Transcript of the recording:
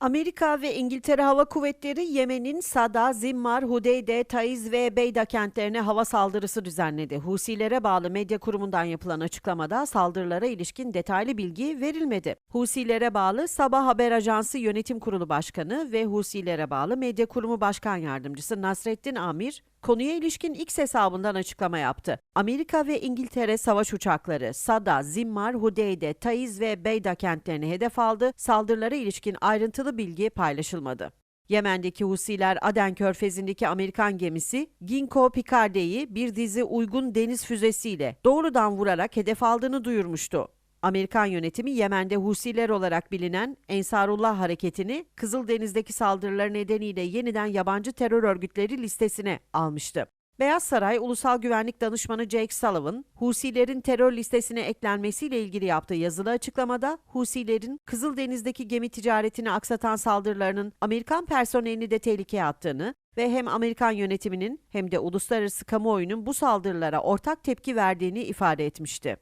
Amerika ve İngiltere Hava Kuvvetleri Yemen'in Sada, Zimmar, Hudeyde, Taiz ve Beyda kentlerine hava saldırısı düzenledi. Husilere bağlı medya kurumundan yapılan açıklamada saldırılara ilişkin detaylı bilgi verilmedi. Husilere bağlı Sabah Haber Ajansı Yönetim Kurulu Başkanı ve Husilere bağlı Medya Kurumu Başkan Yardımcısı Nasrettin Amir, konuya ilişkin X hesabından açıklama yaptı. Amerika ve İngiltere savaş uçakları Sada, Zimmar, Hudeyde, Taiz ve Beyda kentlerini hedef aldı. Saldırılara ilişkin ayrıntılı bilgi paylaşılmadı. Yemen'deki Husiler Aden Körfezi'ndeki Amerikan gemisi Ginkgo Picardy'yi bir dizi uygun deniz füzesiyle doğrudan vurarak hedef aldığını duyurmuştu. Amerikan yönetimi Yemen'de Husiler olarak bilinen Ensarullah hareketini Kızıldeniz'deki saldırılar nedeniyle yeniden yabancı terör örgütleri listesine almıştı. Beyaz Saray Ulusal Güvenlik Danışmanı Jake Sullivan, Husilerin terör listesine eklenmesiyle ilgili yaptığı yazılı açıklamada, Husilerin Kızıldeniz'deki gemi ticaretini aksatan saldırılarının Amerikan personelini de tehlikeye attığını ve hem Amerikan yönetiminin hem de uluslararası kamuoyunun bu saldırılara ortak tepki verdiğini ifade etmişti.